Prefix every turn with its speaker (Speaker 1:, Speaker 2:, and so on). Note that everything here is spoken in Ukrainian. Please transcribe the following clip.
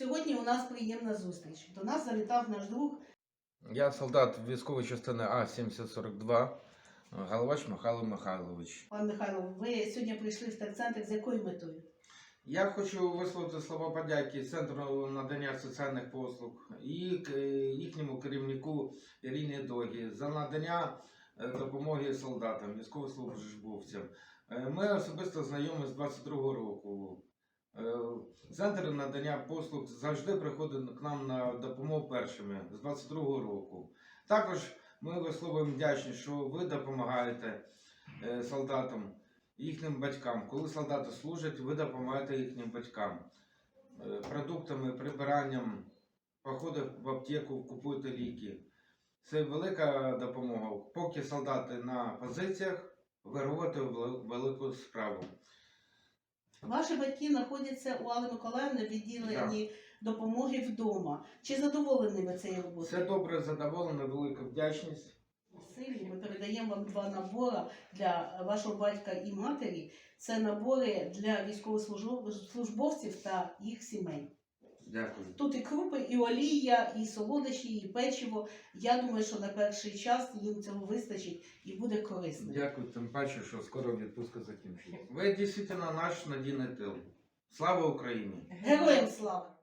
Speaker 1: Сьогодні у нас приємна зустріч. До нас завітав наш друг
Speaker 2: Я солдат військової частини А-7042, Галавач Михайло Михайлович.
Speaker 1: пан Михайло. Ви сьогодні прийшли в терцентр з якою метою?
Speaker 2: Я хочу висловити слова подяки Центру надання соціальних послуг і їхньому керівнику Ірині Догі за надання е, допомоги солдатам, військовослужбовцям. Е, Ми особисто знайомі з 22-го року. Центр надання послуг завжди приходить к нам на допомогу першими з 22-го року. Також ми висловлюємо вдячність, що ви допомагаєте е, солдатам, їхнім батькам. Коли солдати служать, ви допомагаєте їхнім батькам Е, продуктами, прибиранням, походи в аптеку, купуєте ліки. Це велика допомога. Поки солдати на позиціях, ви робите велику справу.
Speaker 1: Ваші батьки знаходяться у Алли Миколаївни в відділенні допомоги вдома. Чи задоволені ви цією роботою?
Speaker 2: Все добре, задоволена велика вдячність.
Speaker 1: Сильні. ми передаємо вам два набори для вашого батька і матері. Це набори для військовослужбовців та їх сімей.
Speaker 2: Дякую.
Speaker 1: Тут і крупи, і олія, і солодощі, і печиво. Я думаю, що на перший час їм цього вистачить і буде корисно.
Speaker 2: Дякую, тим паче, що скоро відпустка закінчиться. Ви дійсно наш надійний тил. Слава Україні!
Speaker 1: Героям слава!